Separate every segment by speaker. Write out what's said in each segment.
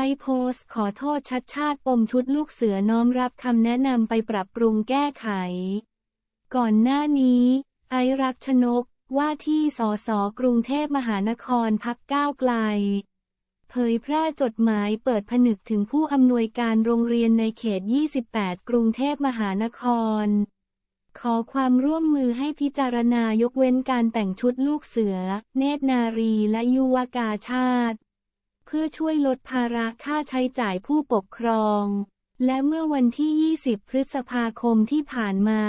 Speaker 1: อโพสต์ขอโทษชัดชาติปมชุดลูกเสือน้อมรับคำแนะนำไปปรับปรุงแก้ไข ก่อนหน้านี้ ไอรักชนกว่าที่สสกรุงเทพมหานครพักก้าวไกล เผยแพร่จดหมายเปิดผนึกถึงผู้อำนวยการโรงเรียนในเขต 28 กรุงเทพมหานคร ขอความร่วมมือให้พิจารณายกเว้นการแต่งชุดลูกเสือ เนตรนารีและยุวกาชาติ พื่อช่วยลดภาระค่าใช้จ่ายผู้ปกครอง และเมื่อวันที่ 20 พฤษภาคมที่ผ่านมา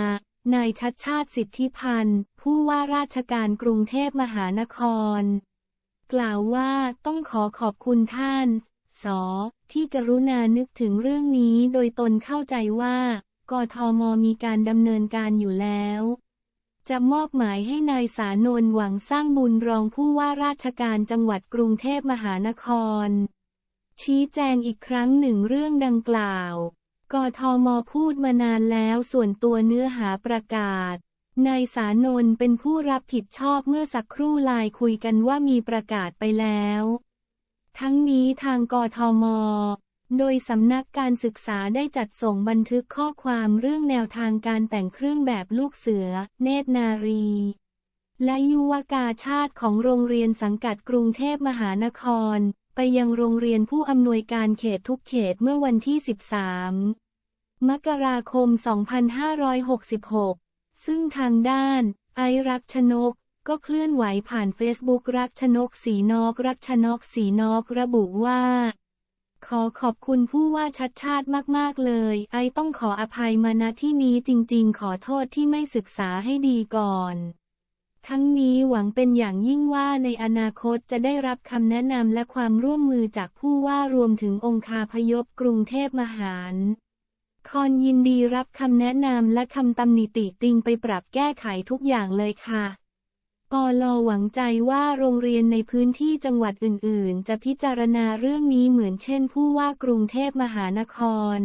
Speaker 1: นายชัดชาติสิทธิพันธ์ ผู้ว่าราชการกรุงเทพมหานคร กล่าวว่าต้องขอขอบคุณท่าน ส ที่กรุณานึกถึงเรื่องนี้โดยตนเข้าใจว่ากทมมีการดำเนินการอยู่แล้ว จะมอบหมายให้นายสานนท์หวังสร้างบุญรองผู้ว่าราชการจังหวัดกรุงเทพมหานคร ชี้แจงอีกครั้งหนึ่งเรื่องดังกล่าว กทมพูดมานานแล้วส่วนตัวเนื้อหาประกาศ นายสานนท์เป็นผู้รับผิดชอบเมื่อสักครู่ไลน์คุยกันว่ามีประกาศไปแล้ว ทั้งนี้ทางกทม โดยสำนักการศึกษาได้จัดส่งบันทึกข้อความเรื่องแนวทางการแต่งเครื่องแบบลูกเสือ เนตรนารี และยุวกาชาติของโรงเรียนสังกัดกรุงเทพมหานคร ไปยังโรงเรียนผู้อำนวยการเขตทุกเขตเมื่อวันที่ 13 มกราคม 2566 ซึ่งทางด้าน ไอรักชนก ก็เคลื่อนไหวผ่านเฟซบุ๊กรักชนกสีนอกรักชนกสีนอกระบุว่า ขอขอบคุณผู้ว่าชัดชาติมากๆเลย ไอต้องขออภัยมาณที่นี้จริงๆ ขอโทษที่ไม่ศึกษาให้ดีก่อน ทั้งนี้หวังเป็นอย่างยิ่งว่าในอนาคตจะได้รับคำแนะนำและความร่วมมือจากผู้ว่ารวมถึงองคาพยพกรุงเทพมหานคอนยินดีรับคำแนะนำและคำตำหนิติติงไปปรับแก้ไขทุกอย่างเลยค่ะ ปอลอหวังใจว่าโรงเรียนในพื้นที่จังหวัดอื่น ๆ จะพิจารณาเรื่องนี้เหมือนเช่นผู้ว่ากรุงเทพมหานคร